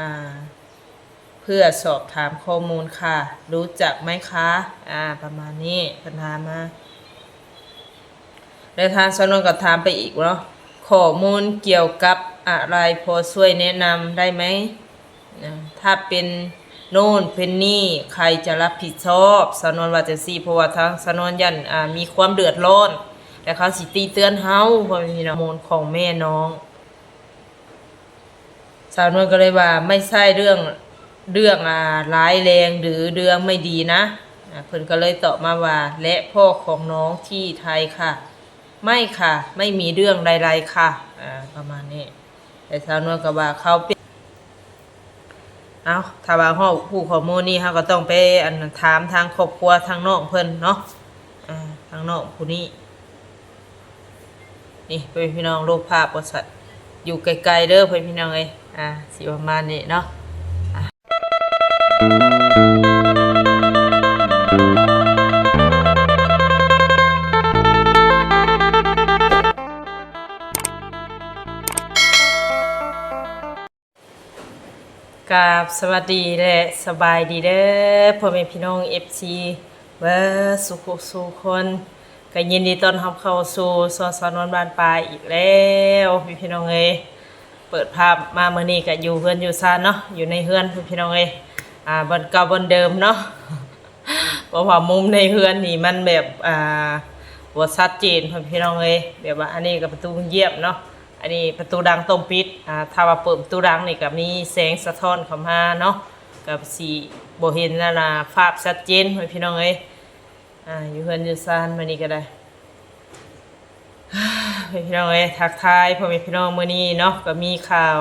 อ่าเพื่อสอบถามข้อมูลค่ะ รู้จักไหมคะ อ่า ประมาณนี้ปัญหามาแล้วทางสนนก็ถามไปอีกเนาะข้อมูลเกี่ยวกับอะไรพอช่วยแนะนำได้ไหม ถ้าเป็นโน่นเป็นนี่ใครจะรับผิดชอบสนนว่าจะซี่เพราะว่าทางสนนยันมีความเดือดร้อน แต่เขาสิตีเตือนเฮาเพราะมีข้อมูลของแม่น้อง สาวนวลก็เลยว่าไม่ใช่เรื่องเรื่องอ่าร้ายแรงหรือเรื่องไม่ดีนะอ่าเพิ่นก็เลยตอบมาว่าและพ่อของน้องที่ไทยค่ะ ไม่ค่ะ ไม่มีเรื่องใดๆค่ะอ่าประมาณนี้แต่สาวนวลก็ว่าเขาเป็นเอาถ้าว่าเฮาผู้ข้อมูลนี่เฮาก็ต้องไปอันถามทางครอบครัวทางน้องเพิ่นเนาะอ่าทางน้องผู้นี้นี่เป็นพี่น้องรูปภาพบริษัท อยู่ไกลๆเด้อเพื่อนพี่น้องเอ้ยอ่าสิประมาณนี้เนาะกราบสวัสดีและสบายดีเด้อพ่อแม่พี่น้อง FC เบิร์สุขสุขคน ก็ยินดีต้อนรับเข้าสู่สอนสอนวันบานปลายอีกแล้วพี่พี่น้องเอ้ยเปิดภาพมาเมื่อนี้ก็อยู่เฮือนอยู่ซานเนาะอยู่ในเฮือนพี่พี่น้องเอ้ยอ่าบนเก่าบนเดิมเนาะเพราะว่ามุมในเฮือนนี่มันแบบอ่าบ่ชัดเจนพี่พี่น้องเอ้ยแบบว่าอันนี้ก็ประตูเยียบเนาะอันนี้ประตูดังต้มปิดอ่าถ้าว่าเปิดประตูดังนี่ก็มีแสงสะท้อนเข้ามาเนาะกับสีโบเห็นนั่นน่ะภาพชัดเจนพี่พี่น้องเอ้ย อ่าอยู่เพื่อนอยู่ซานมานี่ก็ได้พี่น้องเอ้ทักทายพ่อแม่พี่น้องมื้อนี้เนาะก็มีข่าว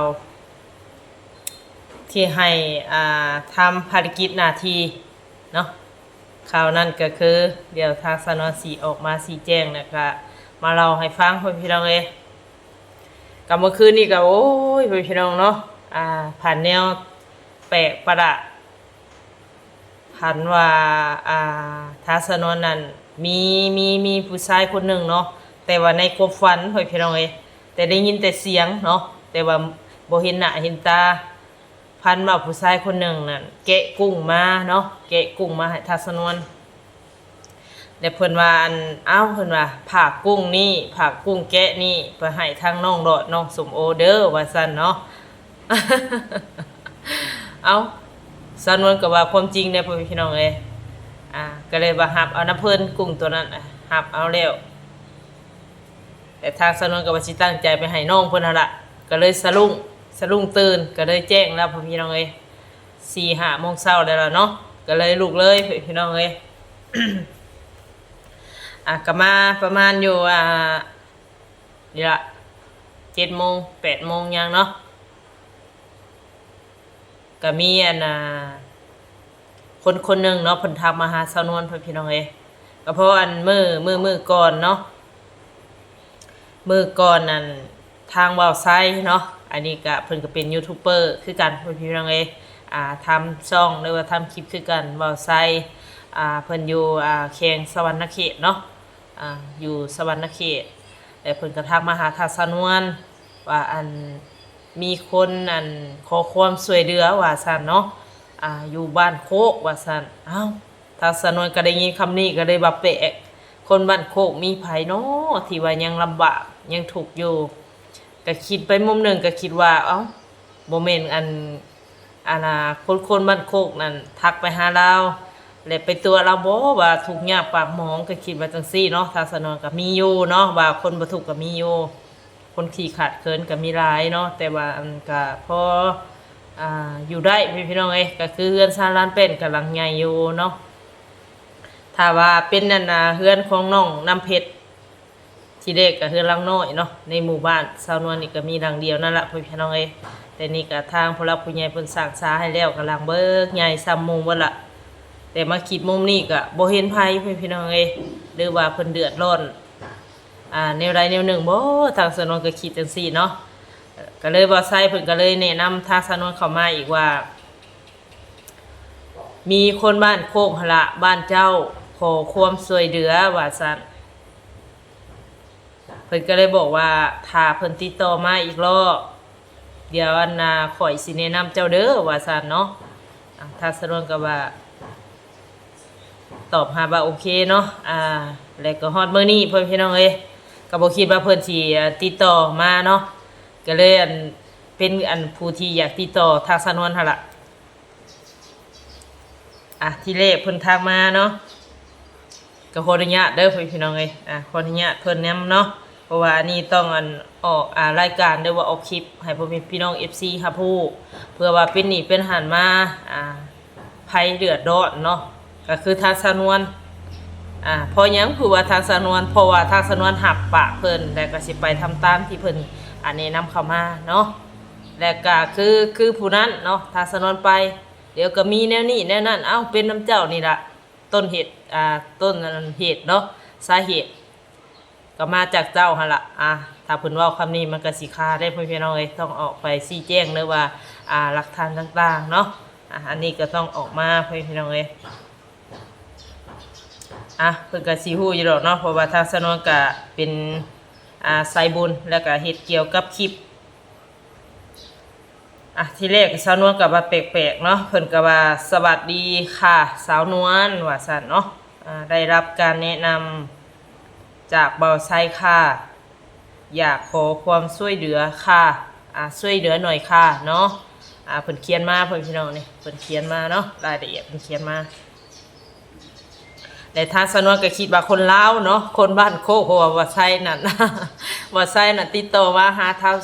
ที่ให้อ่าทำภารกิจหน้าที่เนาะข่าวนั้นก็คือ เดี๋ยวทางสนสีออกมาสีแจ้งนะคะมาเล่าให้ฟังพ่อแม่พี่น้องเอ้กับเมื่อคืนนี่ก็โอ้ยพ่อแม่พี่น้องเนาะอ่าผ่านแนวแปลกประหลาด พันว่าอ่าทัศนนนั้นมีมีมีผู้ชายคนหนึ่งเนาะแต่ว่าในความฝันเฮ้ยพี่น้องเอยแต่ได้ยินแต่เสียงเนาะแต่ว่าบ่เห็นหน้าเห็นตาพันว่าผู้ชายคนหนึ่งนั่นแกะกุ้งมาเนาะแกะกุ้งมาให้ทัศนวนแล้วเพิ่นว่าอันเอ้าเพิ่นว่าผากกุ้งนี่ผากกุ้งแกะนี่ไปให้ทางน้องดอดน้องสมโอเด้อว่าซั่นเนาะเอา สานวนกับว่าความจริงเนี่ยพ่อพี่น้องเอ้ยอ่าก็เลยว่าหับเอาน้ำเพิ่นกุ้งตัวนั้นอะหับเอาแล้วแต่ทางสานวนกับว่าสิตั้งใจไปให้น้องเพิ่นหั่นล่ะก็เลยสะลุงสะลุงตื่นก็เลยแจ้งแล้วพ่อพี่น้องเอ้ยสี่ห้าโมงเช้าได้แล้วเนาะก็เลยลุกเลยพี่น้องเอ้ยอะก็มาประมาณอยู่อ่านี่ละเจ็ดโมงแปดโมงยังเนาะ ก็มีอันน่ะคนคนหนึ่งเนาะเพิ่นทักมาหาสาวนวลเพิ่นพี่น้องเอ้ยก็เพราะอันมือมือมือก่อนเนาะมือก่อนนั่นทางวาวไซเนาะอันนี้ก็เพิ่นก็เป็นยูทูบเบอร์คือกันเพิ่นพี่น้องเอ้ยอ่าทำช่องหรือว่าทำคลิปคือกันวาวไซอ่าเพิ่นอยู่อ่าเคียงสวรรณเขตเนาะอ่าอยู่สวรรณเขตแต่เพิ่นก็ทักมาหาทาสาวนวลว่าอัน มีคนอันขอความช่วยเหลือว่าซันเนาะอ่าอยู่บ้านโคกว่าซั่นอ้าวทางสนวนก็ได้ยินคำนี้ก็เลยว่าแปลกคนบ้านโคกมีไผเนาะที่ว่ายังลำบากยังทุกอยู่ก็คิดไปมุมหนึ่งก็คิดว่าเอ้าบ่แม่นอันอันน่ะคนคนบ้านโคกนั่นทักไปหาเราแล้วไปตัวเราบ่ว่าทุกยากปากหมองก็คิดว่าจังซี่เนาะทางสนวนก็มีอยู่เนาะว่าคนบ่ทุกก็มีอยู่ คนขี่ขาดเคินก็มีหลายเนาะแต่ว่าอันก็พออ่าอยู่ได้พี่พี่น้องเอ้ยก็คือเฮือนซาลานเป็นกำลังใหญ่อยู่เนาะถ้าว่าเป็นนั่นน่ะเฮือนของน้องน้ำเพชรที่เด็กก็เฮือนลังน้อยเนาะในหมู่บ้านสาวนวลนี่ก็มีหลังเดียวนั่นแหละพี่พี่น้องเอ้ยแต่นี่ก็ทางผู้รักผู้ใหญ่เพิ่นสร้างซาให้แล้วกำลังเบิกใหญ่ซ้ำหมู่บ่ละแต่มาคิดมุมนี้ก็บ่เห็นภัยพี่พี่น้องเอ้ยหรือว่าเพิ่นเดือดร้อน อ่าแนวใดแนวหนึ่งบ่ทางสนวนก็คิดจังซี่เนาะก็เลยบ่ใส่เพิ่นก็เลยแนะนำทางสนวนเข้ามาอีกว่า มีคนบ้านโคกหละบ้านเจ้าขอความช่วยเหลือว่าซั่นเพิ่นก็เลยบอกว่าถ้าเพิ่นติดต่อมาอีกรอบเดี๋ยวอันนาข่อยสิแนะนำเจ้าเด้อว่าซั่นเนาะอะถ้าสะดวกก็ว่าตอบหาว่าโอเคเนาะ อ่า แล้วก็ฮอดมื้อนี้เพิ่นพี่น้องเอ้ย ก็บ่คิดว่าเพิ่นสิอ่ติดต่อมาเนาะก็เลยอันเป็นอันผู้ที่อยากติดต่อทางสนวนหั่นล่ะอะที่เลขเพิ่นทักมาเนาะก็ขออนุญาตเด้อพี่น้องเอ้ยอะขออนุญาตเพิ่นนำเนาะเพราะว่าอันนี้ต้องอันออกอ่ารายการเด้ว่าออกคลิป ให้พ่อแม่พี่น้อง FC รับรู้เพื่อว่าเป็นหนี้เป็นหันมาอ่าภัยเดือดร้อนเนาะก็คือทางสนวน อ่าพอยังคือว่าทางสนวนเพราะว่าทางสนวนหับปะเพิ่นแล้วก็สิไปทำตามที่เพิ่นอันนี้นำเข้ามาเนาะแล้วก็คือคือผู้นั้นเนาะทางสนวนไป เดี๋ยวก็มีแนวนี้แนวนั้นเอ้าเป็นน้ำเจ้านี่ละต้นเหตุอ่าต้นเหตุเนาะสาเหตุ ก็มาจากเจ้าหั่นละอ่าถ้าเพิ่นเว้าคำนี้มันก็สิคาได้เพิ่นพี่น้องเอ้ยต้องออกไปชี้แจงเด้อว่าอ่าหลักฐานต่างๆเนาะอ่าอันนี้ก็ต้องออกมาเพิ่นพี่น้องเอ้ย อะเพิ่นก็สิฮู้อยู่ดอกเนาะเพราะว่าทางสนวนก็เป็นอ่าสายบุญแล้วก็เฮ็ดเกี่ยวกับคลิปอะที่แรกสาวนวลก็ว่าแปลกๆเนาะเพิ่นก็ว่าสวัสดีค่ะ สาวนวลว่าซั่นเนาะอ่าได้รับการแนะนำจากเบาไซค่ะ อยากขอความช่วยเหลือค่ะอ่าช่วยเหลือหน่อยค่ะเนาะอ่าเพิ่นเขียนมาเพิ่นพี่น้องนี่เพิ่นเขียนมาเนาะรายละเอียดเพิ่นเขียนมา แต่ทางสนวนก็คิดว่าคนลาวเนาะคนบ้านโคกเพราะว่าว่าไซนั่น ว่าไซนั่นติดต่อมาหาทาง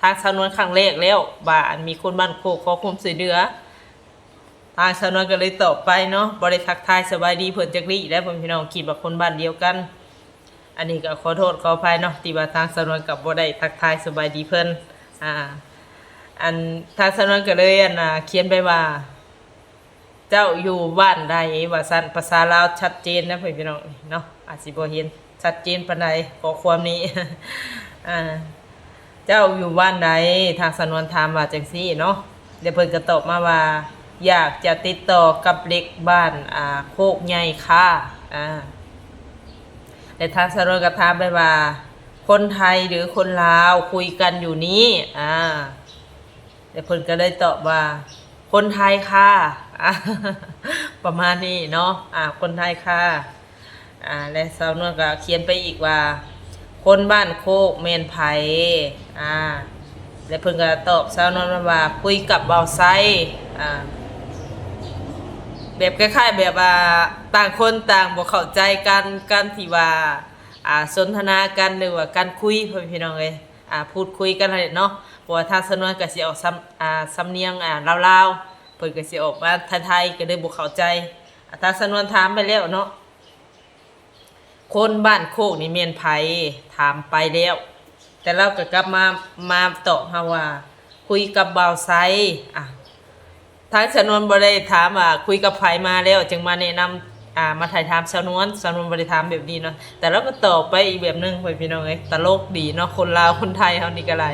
ทางสนวนครั้งแรกแล้วว่าอันมีคนบ้านโคกขอความช่วยเหลือทางสนวนก็เลยตอบไปเนาะบ่ได้ทักทายสบายดีเพิ่นจักรีแล้วเพิ่นพี่น้องคิดว่าคนบ้านเดียวกัน อันนี้ก็ขอโทษขออภัยเนาะที่ว่าทางสนวนกับบ่ได้ทักทายสบายดีเพิ่นอ่าอันทางสนวนก็เลยอันน่ะเขียนไปว่า เจ้าอยู่บ้านใดว่าซั่นภาษาลาวชัดเจนนะเพื่อนพี่น้องเนาะอาจสิบ่เห็นชัดเจนปานใดขอความนี้อ่าเจ้าอยู่บ้านใดทางสนวนถามว่าจังซี่เนาะเดี๋ยวเพิ่นก็ตอบมาว่า อยากจะติดต่อกับเล็กบ้านอ่าโคกใหญ่ค่ะอ่าแต่ทางสนวนก็ถามไปว่า คนไทยหรือคนลาวคุยกันอยู่นี้อ่าเดี๋ยวเพิ่นก็เลยตอบว่า คนไทยค่ะ ประมาณนี้เนาะอ่าคนไทยค่ะอ่าและสาวนวลก็เขียนไปอีกว่า คนบ้านโคกเมนไผอ่าและเพิ่นก็ตอบสาวนวลมาว่าคุยกับเบาไซอ่าแบบคล้ายๆแบบว่าต่างคนต่างบ่เข้าใจกันกันที่ว่าอ่าสนทนากันหรือว่าการคุยพ่อพี่น้องเอ้ยอ่าพูดคุยกันนั่นแหละเนาะ ราะว่าทางสนวนก็สิออกสำอ่าสำเนียงอ่าลาวๆเพิ่นก็สิออกมาไทยๆก็เลยบ่เข้าใจอ่าทางสนวนถามไปแล้วเนาะคนบ้านโคกนี่แม่นไผถามไปแล้ว แต่เราก็กลับมามาตอบเฮาว่า คุยกับบ่าวไซอะทางสำนวนบริถามว่าคุยกับไผมาแล้ว จึงมาแนะนำอ่ามาถ่ายถามสำนวนสำนวนบริถามแบบนี้เนาะแต่เราก็ตอบไปอีกแบบนึงไปพี่น้องเอ้ยตลกดีเนาะคนลาวคนไทยเฮานี่ก็ไร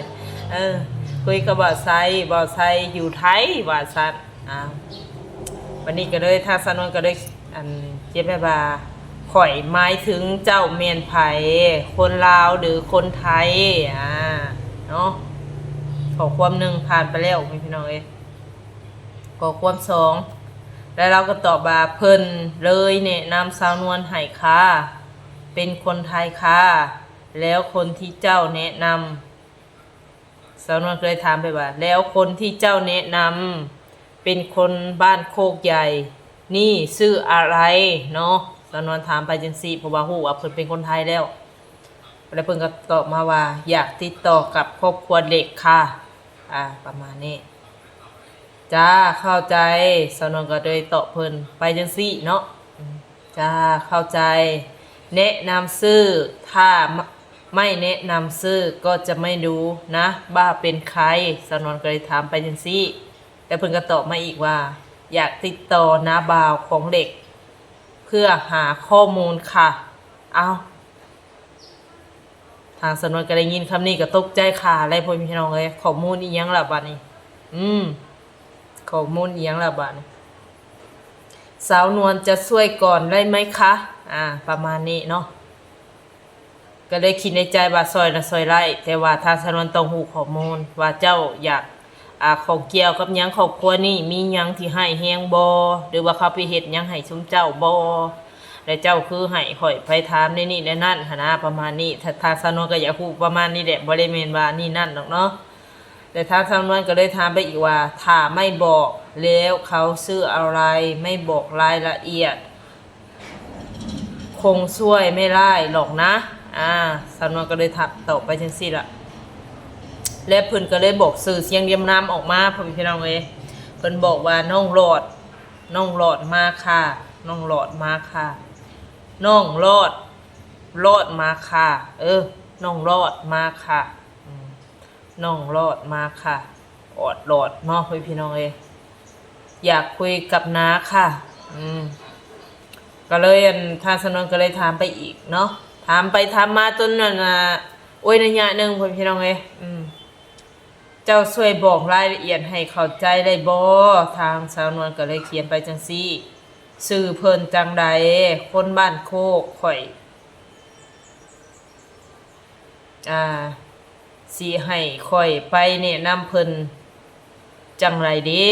เออ คุยกับบ่าวไซบ่าวไซอยู่ไทยว่าซั่นอ่าวันนี้ก็เลยทางสนวนก็เลยอันเจ็บแบบว่าข่อยหมายถึงเจ้าเมียนไผคนลาวหรือคนไทยอ่าเนาะขอความหนึ่งผ่านไปแล้วพี่น้องเอ้ยก็ความสองแล้วเราก็ตอบว่าเพิ่นเลยแนะนำสาวนวลให้ค่ะเป็นคนไทยค่ะแล้วคนที่เจ้าแนะนำ สาวนวลเคยถามไปว่า แล้วคนที่เจ้าแนะนำเป็นคนบ้านโคกใหญ่ นี่ชื่ออะไรเนาะสาวนวลถามไปจังซี่เพราะว่าฮู้ว่าเพิ่นเป็นคนไทยแล้วแล้วเพิ่นก็ตอบมาว่า อยากติดต่อกับครอบครัวเด็กค่ะ อ่า ประมาณนี้จ้าเข้าใจสนวนก็เลยตอบเพิ่นไปจังซี่เนาะจ้าเข้าใจ แนะนำซื้อถ้า ไม่แนะนำซื้อก็จะไม่รู้นะบ้าเป็นใครสนวนก็เลยถามไปจังซี่ แต่เพิ่นก็ตอบมาอีกว่า อยากติดต่อนาบ่าวของเด็ก เพื่อหาข้อมูลค่ะ เอาทางสนวนก็ได้ยินคำนี้ก็ตกใจค่ะอะไรพ่อพี่น้องเลยข้อมูลอีหยังล่ะบัดนี้ อืมข้อมูลอียงละบาดนี้สาวนวลจะช่วยก่อนได้ไหมคะ อ่า ประมาณนี้เนาะ ก็เลยคิดในใจว่าซอยนะซอยไร่แต่ว่าทางสนวนต้องหูข้อมูลว่าเจ้าอยากอาของเกี่ยวกับหยังครอบครัวนี่มีหยังที่ให้แฮงบ่หรือว่าเขาไปเฮ็ดหยังให้ชุมเจ้าบ่และเจ้าคือให้ข่อยไปถามในนี่ในนั่นหนนะประมาณนี้ถ้าทางสนวนก็อยากฮู้ประมาณนี้แหละบ่ได้แม่นว่านี่นั่นดอกเนาะแต่ทางสนวนก็เลยถามไปอีกว่าถ้าไม่บอกแล้วเขาซื้ออะไรไม่บอกรายละเอียด คงช่วยไม่ได้หรอกนะ อ่าสำนวนก็เลยถับตอไปจังสี่ละและเพิ่นก็เลยบอกสื่อเสียงเรียมน้ำออกมาพ่อพี่น้องเอ้ยเพิ่นบอกว่าน้องหลอดน้องหลอดมาค่ะน้องหลอดมาค่ะน้องรอดรอดมาค่ะ เออน้องรอดมาค่ะน้องรอดมาค่ะออดหลอดเนาะพ่อพี่น้องเอ้ยอยากคุยกับน้าค่ะ อืมก็เลยทางสนนก็เลยถามไปอีกเนาะ ถามไปถามมาจนนั่นน่ะโอ้ยระยะหนึ่งพ่อพี่น้องเอ้ยอืมเจ้าช่วยบอกรายละเอียดให้เข้าใจได้บ่ทางสาวนวลก็เลยเขียนไปจังซี่สื่อเพิ่นจังใดคนบ้านโคกข่อยอ่าสิให้ข่อยไปแนะนำเพิ่นจังไรเด้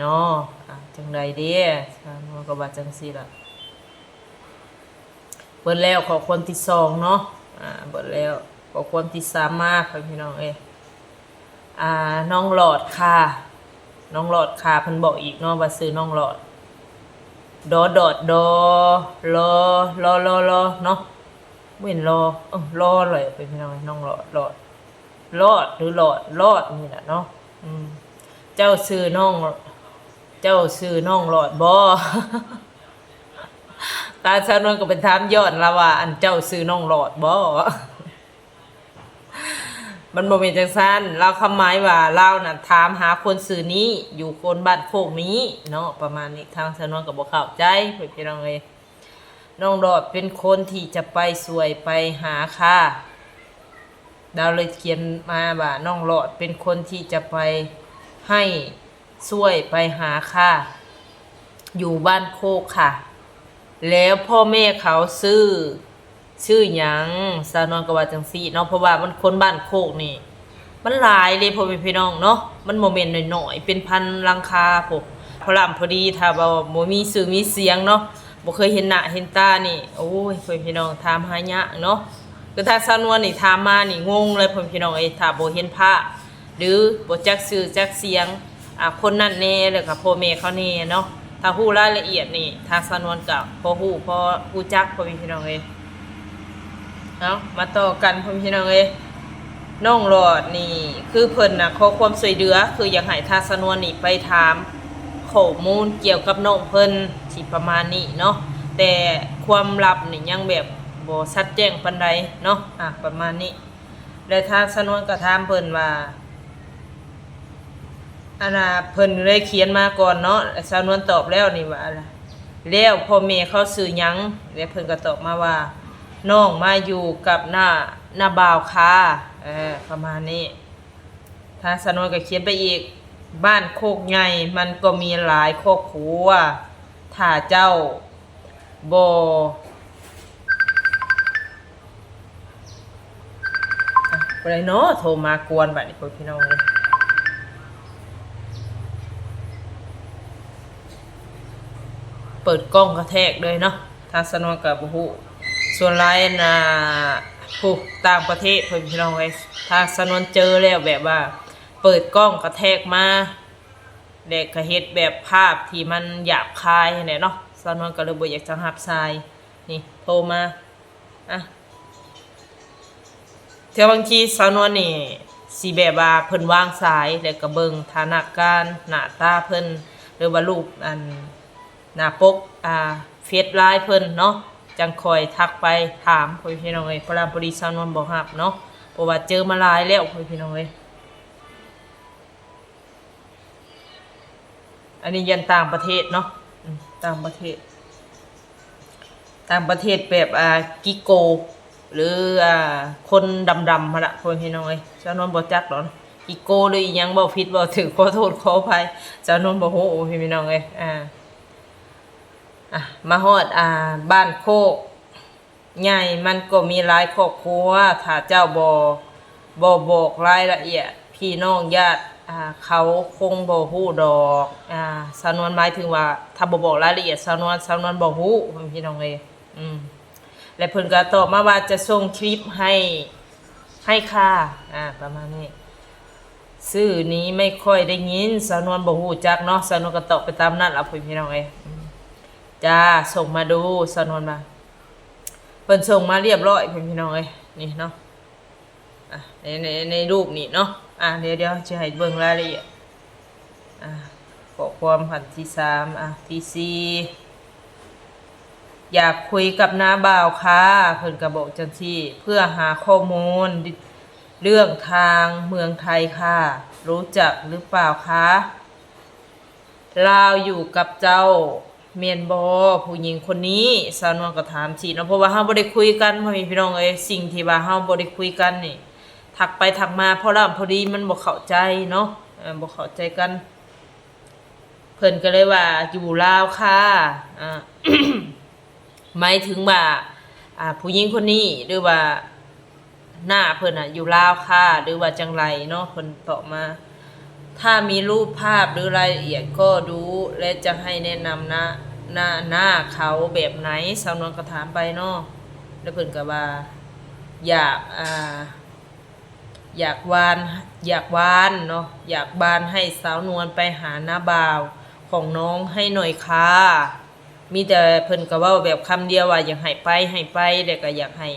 เนาะจังไรเด้สาวนวลก็ว่าจังซี่ล่ะ เบิดแล้วขอคนที่สองเนาะอ่าเบิดแล้วขอคนที่สามมากพี่น้องเอ้อ่าน้องหลอดค่ะ น้องหลอดค่ะเพิ่นบอกอีกเนาะว่าซื้อน้องหลอดดอดอดดอรอรอรอรอเนาะไม่เห็นรอเออรอเลยไปพี่น้องเน้องหลอดหลอดรอดหรือหลอดรอดนี่แหละเนาะอืมเจ้าซื้อน้อง เจ้าซื้อน้องหลอดบ่ ตาชาวนวลก็เป็นถามย้อนละว่า อันเจ้าซื้อน้องหลอดบ่มันบ่เป็นจังซั่นเราคำหมายว่าเราน่ะถามหาคนซื้อนี้ อยู่คนบ้านโคกนี้เนาะประมาณนี้ทางชาวนวลก็บ่เข้าใจเพิ่นพี่น้องเอ้ยน้องหลอดเป็นคนที่จะไปสวยไปหาค่ะดาวเลยเขียนมาว่าน้องหลอดเป็นคนที่จะไปให้ช่วยไปหาค่ะ อยู่บ้านโคกค่ะ แล้วพ่อแม่เขาซื้อชื่อหยังสาวนอนกว่าจังซี่เนาะเพราะว่ามันคนบ้านโคกนี่ มันหลายเลยพ่อแม่พี่น้องเนาะมันโมเมนต์หน่อยๆเป็นพันลังคาพวกพอลำพอดีถ้าบ่บ่มีสื่อมีเสียงเนาะบ่เคยเห็นหน้าเห็นตานี่โอ้ยพ่อแม่พี่น้องถามหายะเนาะคือถ้าสาวนวลนี่ถามมานี่งงเลยพ่อแม่พี่น้องเอ้ถ้าบ่เห็นภาพหรือบ่จักสื่อจักเสียงอ่าคนนั้นแน่แล้วก็พ่อแม่เขาแน่เนาะ ถ้าฮู้รายละเอียดนี่ทางสนวนกับพอฮู้พอฮู้จักพอพี่น้องเอ้ยเอามาต่อกันพอพี่น้องเอ้ยน้องหลอดนี่ คือเพิ่นนะขอความช่วยเหลือ คืออยากให้ทางสนวนนี่ไปถามข้อมูลเกี่ยวกับน้องเพิ่นที่ประมาณนี้เนาะแต่ความลับนี่ยังแบบบ่ชัดแจ้งปานใดเนาะอะประมาณนี้ และทางสนวนก็ถามเพิ่นว่า อันน่ะเพิ่นเลยเขียนมาก่อนเนาะแล้วสาวนวลตอบแล้วนี่ว่าแล้วพ่อแม่เขาซื้อยังแล้วเพิ่นก็ตอบมาว่าน้องมาอยู่กับหน้าหน้าบ่าวค่ะเออประมาณนี้ทางสาวนวลก็เขียนไปอีกบ้านโคกใหญ่มันก็มีหลายครอบครัวถ้าเจ้าบอะได้เนาะโทรมากวนบัดนี้พี่น้องเลย ปิดกล้องกระแทกเลยเนาะทางสนวนกับบุหูส่วนไลน์นะผู้ต่างประเทศเพื่อนพี่น้องไว้ทางสนวนเจอแล้วแบบว่า เปิดกล้องกระแทกมาเด็กกระเฮ็ดแบบภาพที่มันหยาบคายเนี่ยเนาะสนวนก็เลยบ่อยากจะหับทรายนี่โทรมาอะเท่าบางทีสาวนวลนี่สีแบบว่าเพิ่นวางสายแล้วก็เบิ่งฐานะการหน้าตาเพิ่นหรือว่ารูปอัน หน้าปกอ่าเฟซไลน์เพิ่นเนาะจังคอยทักไปถามพ่อพี่น้องเอ้ยพลามพอดีสาวนวลบ่ฮับเนาะเพราะว่าเจอมาหลายแล้วพ่อพี่น้องเอ้ยอันนี้ยันต่างประเทศเนาะต่างประเทศ ต่างประเทศแบบอ่ากิโก หรืออ่าคนดำๆมาละพ่อพี่น้องเอ้ยสาวนวลบ่จักหรอกกิโกหรือยังบ่ผิดบ่ถูกขอโทษขออภัยสาวนวลบ่ฮู้พี่น้องเอ้ยอ่า อะมาฮอดอ่าบ้านโคกใหญ่มันก็มีหลายครอบครัวถ้าเจ้าบ่บ่บอกรายละเอียด พี่น้องญาติอ่าเขาคงบ่ฮู้ดอกอ่าสำนวนหมายถึงว่า ถ้าบ่บอกรายละเอียดสำนวนสำนวนบ่ฮู้พี่น้องเอ้ยอืมและเพิ่นก็ตอบมาว่าจะส่งคลิปให้ให้ค่ะอ่าประมาณนี้สื่อนี้ไม่ค่อยได้ยินสำนวนบ่ฮู้จักเนาะสำนวนก็ตอบไปตามนั้นล่ะพี่น้องเอ้ย จ้าส่งมาดูสนวนมาเพิ่นส่งมาเรียบร้อยพี่น้องเอ้ยนี่เนาะอะในในในรูปนี่เนาะอะเดี๋ยวเดี๋ยวจะให้เบิ่งรายละเอียดอะขอความผันที่สามอะที่สี่อยากคุยกับน้าบ่าวค่ะเพิ่นก็บอกจังซี่เพื่อหาข้อมูลเรื่องทางเมืองไทยค่ะ รู้จักหรือเปล่าคะลาวอยู่กับเจ้า เมียนบอผู้หญิงคนนี้สาวนวลก็ถามสิเนาะเพราะว่าเฮาบ่ได้คุยกันพ่อแม่พี่น้องเอ้ยสิ่งที่ว่าเฮาบ่ได้คุยกันนี่ทักไปทักมาพอล่ำพอดีมันบ่เข้าใจเนาะเออบ่เข้าใจกัน เพิ่นก็เลยว่าอยู่ลาวค่ะอ่าหมายถึงว่าอ่าผู้หญิงคนนี้หรือว่าหน้าเพิ่นอะอยู่ลาวค่ะหรือว่าจังไรเนาะเพิ่นตอบมา ถ้ามีรูปภาพหรือรายละเอียดก็ดูและจะให้แนะนำหน้าหน้าหน้าเขาแบบไหนสาวนวลก็ถามไปเนาะแล้วเพิ่นก็ว่า อยากอ่าอยากวานอยากวานเนาะอยากบานให้สาวนวลไปหาหน้าบ่าวของน้องให้หน่อยค่ะ มีแต่เพิ่นก็ว้าแบบคำเดียวว่าอยากให้ไปให้ไปแล้วก็อยากให้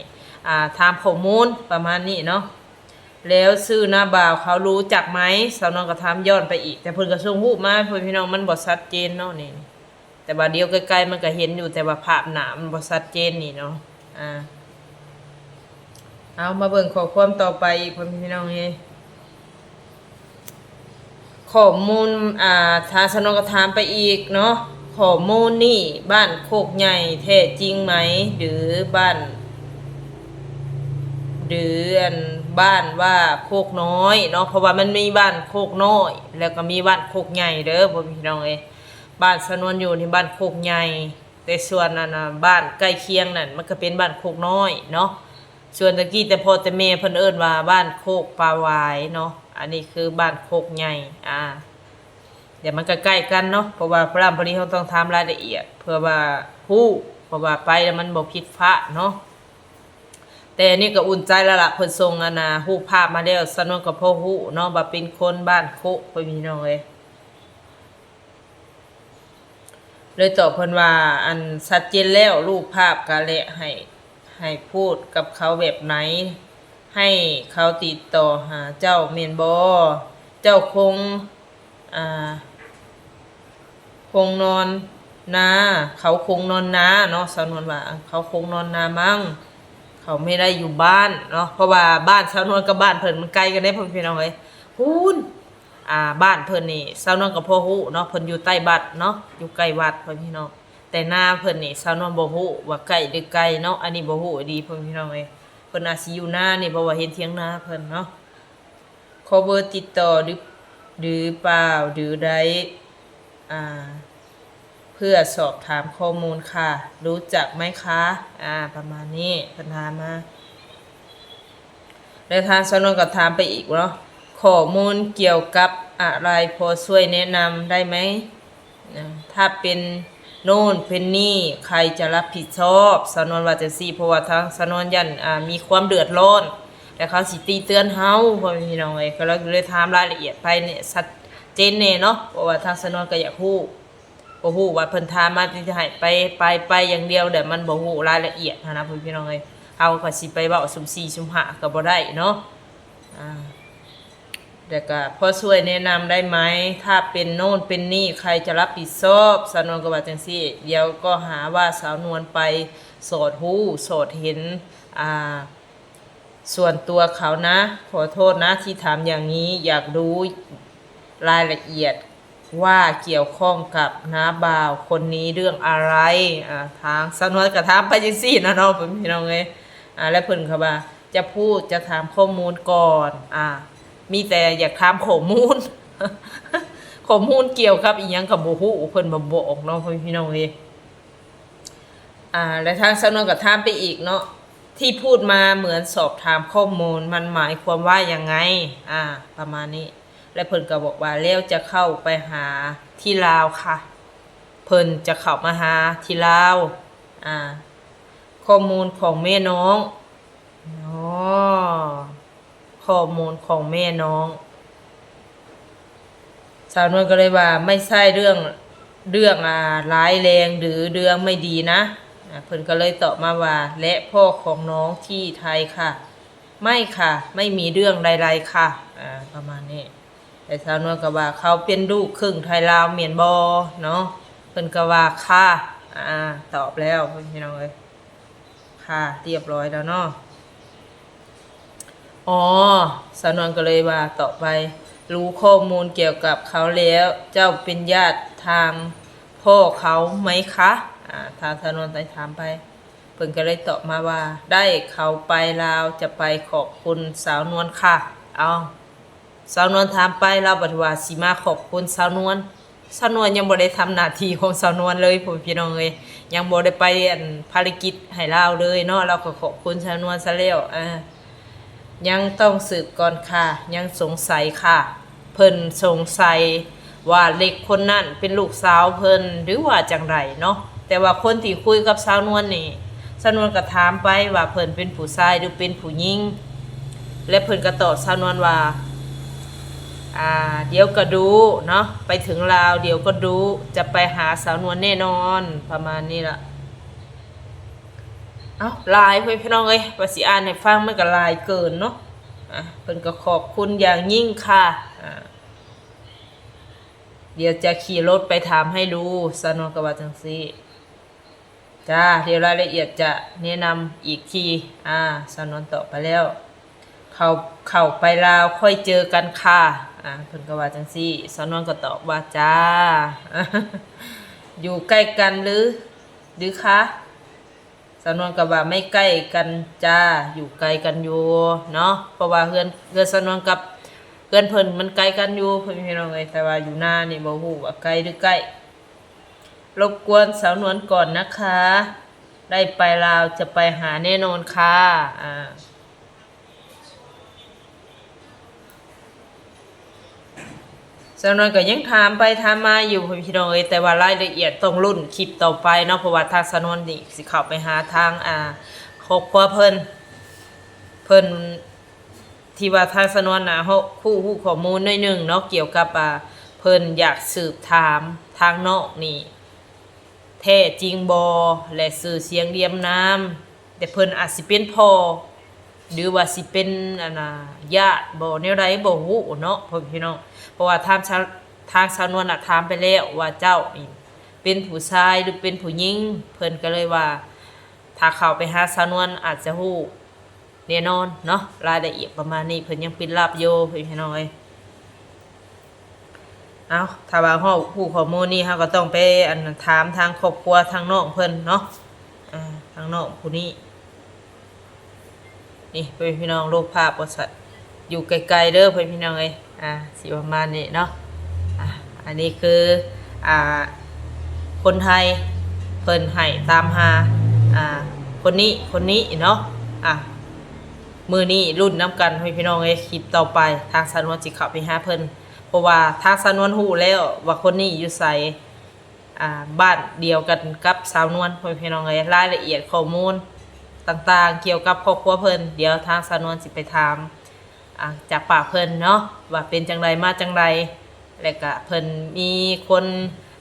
อ่าถามข้อมูลประมาณนี้เนาะ แล้วซื้อหน้าบ่าวเขารู้จักไหมสาวนวลก็ถามย้อนไปอีก แต่เพิ่นก็ส่งรูปมาเพื่อนพี่น้องมันบ่ชัดเจนเนาะนี่ แต่ว่าเดียวใกล้ๆมันก็เห็นอยู่แต่ว่าภาพหนามันบ่ชัดเจนนี่เนาะอ่าเอามาเบิ่งข้อความต่อไปอีกพ่อพี่น้องเอ้ยข้อมูลอ่าทางสนองก็ถามไปอีกเนาะข้อมูลนี่บ้านโคกใหญ่แท้จริงไหม หรือบ้าน หรืออัน บ้านว่าโคกน้อยเนาะเพราะว่ามันมีบ้านโคกน้อย แล้วก็มีบ้านโคกใหญ่เด้อพ่อพี่น้องเอ้ยบ้านสนวนอยู่ในบ้านโคกใหญ่แต่ส่วนนั้นนะบ้านใกล้เคียงนั่นมันก็เป็นบ้านโคกน้อยเนาะส่วนตะกี้แต่พอแต่แม่เพิ่นเอิ้นว่าบ้านโคกปลาวายเนาะอันนี้คือบ้านโคกใหญ่อ่าเดี๋ยวมันก็ใกล้กันเนาะเพราะว่าพระรามพอดีเขาต้องทำรายละเอียด เพื่อว่าฮู้เพราะว่าไปแล้วมันบ่ผิดพลาดเนาะ แต่นี่ก็อุ่นใจแล้วล่ะเพิ่นส่งอันน่ะฮู้ภาพมาแล้วสนวนกับพ่อฮู้เนาะว่าเป็นคนบ้านโคกพ่อพี่น้องเอ้ยเลยตอบเพิ่นว่าอันชัดเจนแล้วรูปภาพกะเละให้ให้พูดกับเขาแบบไหน ให้เขาติดต่อหาเจ้าเมนบอเจ้าคงอ่าคงนอนนาเขาคงนอนนาเนาะสาวนวลว่าเขาคงนอนนามั่ง เขาไม่ได้อยู่บ้านเนาะเพราะว่าบ้านสาวนวลกับบ้านเพิ่นมันไกลกันได้พ่อพี่น้องเอ้ยพูนอ่าบ้านเพิ่นนี่สาวนวลกับพ่อฮู้เนาะเพิ่นอยู่ใต้บัดเนาะอยู่ใกล้วัดพ่อพี่น้องแต่หน้าเพิ่นนี่สาวนวลบ่ฮู้ว่าใกล้หรือไกลเนาะอันนี้บ่ฮู้ดีพ่อพี่น้องเอ้ยเพิ่นอาจสิอยู่หน้านี่เพราะว่าเห็นเถียงหน้าเพิ่นเนาะขอเบอร์ติดต่อหรือหรือเปล่าหรือใดอ่า พื่อสอบถามข้อมูลค่ะ รู้จักไหมคะ อ่า ประมาณนี้เพิ่นามาแล้วทางสนนก็ถามไปอีกเนาะข้อมูลเกี่ยวกับอะไรพอช่วยแนะนำได้ไหมนะถ้าเป็นโน่นเป็นนี่ใครจะรับผิดชอบสนนว่าจะซี่เพราะว่าทางสนนยันมีความเดือดร้อนแต่เขาสิตีเตือนเฮาพ่อแม่พี่น้องเอ้ยก็เลยเลยถามรายละเอียดไปเนี่ยชัดเจนแน่เนาะเพราะว่าทางสนนก็อยากฮู้ บ่ฮู้ว่าเพิ่นถามมาที่จะให้ไปไปไปอย่างเดียวแต่มันบ่ฮู้รายละเอียดหั้นนะพี่น้องเอ้ยเฮาก็สิไปเว้าสุ่ม4สุ่ม5ก็บ่ได้เนาะอ่าแต่ก็พอช่วยแนะนำได้ไหมถ้าเป็นโน่นเป็นนี่ใครจะรับผิดชอบสาวนวลก็ว่าจังซี่ เดี๋ยวก็หาว่าสาวนวลไปโสดหูโสดเห็นอ่าส่วนตัวเขานะ ขอโทษนะที่ถามอย่างนี้อยากรู้รายละเอียด ว่าเกี่ยวข้องกับน้าบ่าวคนนี้เรื่องอะไรอ่าทางสาวนวลก็ถามไปจังซี่นะเนาะพี่น้องเอ้ยอ่าแล้วเพิ่นเขาว่าจะพูดจะถามข้อมูลก่อน อ่า มีแต่อยากถามข้อมูลข้อมูลเกี่ยวกับอีหยังกับบ่ฮู้เพิ่นบ่บอกเนาะพี่น้องเอ้ยอ่า และทางสนวนกับถาไปอีกเนาะที่พูดมาเหมือนสอบถามข้อมูลมันหมายความว่ายังไง อ่า ประมาณนี้ และเพิ่นก็บอกว่าแล้วจะเข้าไปหาที่ลาวค่ะ เพิ่นจะเข้ามาหาที่ลาวอ่าข้อมูลของแม่น้องอ๋อข้อมูลของแม่น้อง สาวนวลก็เลยว่าไม่ใช่เรื่องเรื่องอ่าร้ายแรงหรือเรื่องไม่ดีนะเพิ่นก็เลยตอบมาว่าและพ่อของน้องที่ไทยค่ะ ไม่ค่ะ ไม่มีเรื่องใดๆค่ะอ่าประมาณนี้ แต่สาวนวลก็ว่าเขาเป็นลูกครึ่งไทยลาวเมียนบอเนาะเพิ่นก็ว่าค่ะอ่าตอบแล้วเพิ่นพี่น้องเอ้ยค่ะเรียบร้อยแล้วเนาะอ๋อสาวนวลก็เลยว่าต่อไป รู้ข้อมูลเกี่ยวกับเขาแล้ว เจ้าเป็นญาติทางพ่อเขาไหมคะอ่าทางสาวนวลไปถามไปเพิ่นก็เลยตอบมาว่า ได้เขาไปลาวจะไปขอบคุณสาวนวลค่ะ เอา สาวนวลถามไปเราบัดว่าสิมาขอบคุณสาวนวลสาวนวลยังบ่ได้ทำหน้าที่ของสาวนวลเลยผมพี่น้องเอ้ยยังบ่ได้ไปอันภารกิจให้เราเลยเนาะเราก็ขอบคุณสาวนวลซะแล้วอ่ายังต้องสืบก่อนค่ะ ยังสงสัยค่ะ เพิ่นสงสัยว่าเล็กคนนั้นเป็นลูกสาวเพิ่นหรือว่าจังไรเนาะแต่ว่าคนที่คุยกับสาวนวลนี่สาวนวลก็ถามไปว่าเพิ่นเป็นผู้ชายหรือเป็นผู้หญิงและเพิ่นก็ตอบสาวนวลว่า อ่าเดี๋ยวก็ดูเนาะไปถึงลาวเดี๋ยวก็ดูจะไปหาสาวนวลแน่นอนประมาณนี้ละเอาลายเพื่อนพี่น้องเอ้ยว่าสิอ่านให้ฟังไมันก็ลายเกินเนาะอะเพิ่นก็ขอบคุณอย่างยิ่งค่ะอ่าเดี๋ยวจะขี่รถไปถามให้ดูสาวนวลก็ว่าจังซีจ้าเดี๋ยวรายละเอียดจะแนะนำอีกทีอ่าสาวนวลตอบไปแล้ว เขาเข้าไปลาวค่อยเจอกันค่ะอ่าเพิ่นก็ว่าจังซี่สอนวนก็ตอบว่าจ้า อยู่ใกล้กันหรือหรือคะสอนวนก็ว่าไม่ใกล้กันจ้าอยู่ไกลกันอยู่เนาะเพราะว่าเพื่อนเพื่อนสอนวนกับเพื่อนเพิ่นมันไกลกันอยู่เพิ่นพี่น้องเอ้ยแต่ว่าอยู่หน้านี่บ่ฮู้ว่าไกลหรือใกล้รบกวนสาวนวลก่อนนะคะ ได้ไปลาวจะไปหาแน่นอนค่ะอ่า สำนวนก็ยังถามไปถามมาอยู่พี่น้องเอ้ยแต่ว่ารายละเอียดต้องรุ่นคลิปต่อไปเนาะเพราะว่าทางสนวนนี่สิเข้าไปหาทางอ่าครอบครัวเพิ่นเพิ่นที่ว่าทางสนวนน่ะเฮาคู่ฮู้ข้อมูลหน่อยหนึงเนาะเกี่ยวกับอ่าเพิ่นอยากสืบถามทางนอกนี่แท้จริงบ่และสื่อเสียงเรียมน้ำแต่เพิ่นอาจสิเป็นพอหรือว่าสิเป็นอันน่ะญาติบ่แนวใดบ่ฮู้เนาะพ่อพี่น้อง เพราะว่าทางชาทางชาวนวลน่ะถามไปแล้วว่าเจ้านี่เป็นผู้ชายหรือเป็นผู้หญิงเพิ่นก็เลยว่าถ้าเข้าไปหาชาวนวลอาจจะฮู้แน่นอนเนาะรายละเอียดประมาณนี้เพิ่นยังปิดลับอยู่พ่อพี่น้องเอ้ยเอาถ้าว่าเฮาผู้ข้อมูลนี้เฮาก็ต้องไปอันถามทางครอบครัวทางน้องเพิ่นเนาะอ่าทางน้องผู้นี้นี่เพื่อนพี่น้องรูปภาพบริษัทอยู่ไกลๆเด้อเพื่อนพี่น้องเอ้ย อ่าสิประมาณนี้เนาะอ่าอันนี้คืออ่าคนไทยเพิ่นให้ตามหาอ่าคนนี้คนนี้เนาะอะมือนี้รุ่นน้ำกันเพื่พี่น้องเอ้ยคลิปต่อไปทางสานวนสิเข้าไปหาเพิ่นเพราะว่าทางสานวนฮู้แล้วว่าคนนี้อยู่ไสอ่าบ้านเดียวกันกับสาวนวลเพื่พี่น้องเอ้ยรายละเอียดข้อมูลต่างๆ เกี่ยวกับครอบครัวเพิ่นเดี๋ยวทางสานวนสิไปถาม อ่าจากปากเพิ่นเนาะว่าเป็นจังไรมาจังไรแล้วก็เพิ่นมีคน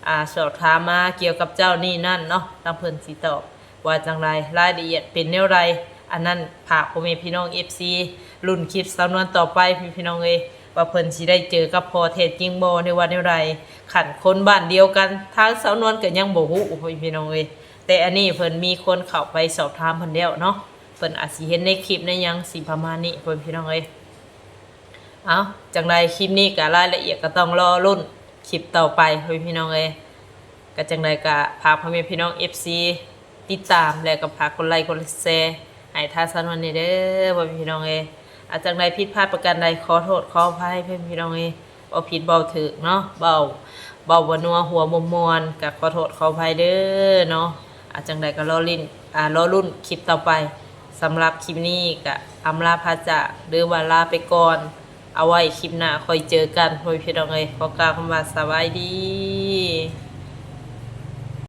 อ่าสอบถามมาเกี่ยวกับเจ้านี่นั่นเนาะทางเพิ่นสิตอบว่าจังไรรายละเอียดเป็นแนวไรอันนั้นฝากพ่อแม่พี่น้อง FC รุ่นคลิปสานวนต่อไปพี่พี่น้องเอ้ยว่าเพิ่นสิได้เจอกับพอเทศจริงบ่ในวันแนวไรขันคนบ้านเดียวกันทางสาวนวลก็ยังบ่ฮู้พี่พี่น้องเอ้ยแต่อันนี้เพิ่นมีคนเข้าไปสอบถามเพิ่นแล้วเนาะเพิ่นอาจสิเห็นในคลิปในยังสิประมาณนี้เพิ่นพี่น้องเอ้ย เอาจังไดคลิปนี้ก็รายละเอียดก็ต้องรอรุ่นคลิปต่อไปเพิ่นพี่น้องเอ้ยก็จังไดก็พาพ่อแม่พี่น้อง FC ติดตามแล้วก็พากกดไลค์กดแชร์ให้ท่าสันวันนี้เด้อพ่อแม่พี่น้องเอ้ยอาจังไดผิดพลาดประการใดขอโทษขออภัยพ่อพี่น้องเอ้ยบ่ผิดเบาถึกเนาะเบาเบาบนัวหัวบ่ม่วนก็ขอโทษขออภัยเด้อเนาะอาจังใดก็รอลิ้นอ่ารอรุ่นคลิปต่อไปสำหรับคลิปนี้ก็อำลาพาจากหรือว่าลาไปก่อน เอาไว้คลิปหน้าค่อยเจอกันพ่อพี่น้องเอ้ยขอกล่าวคำว่าสบายดี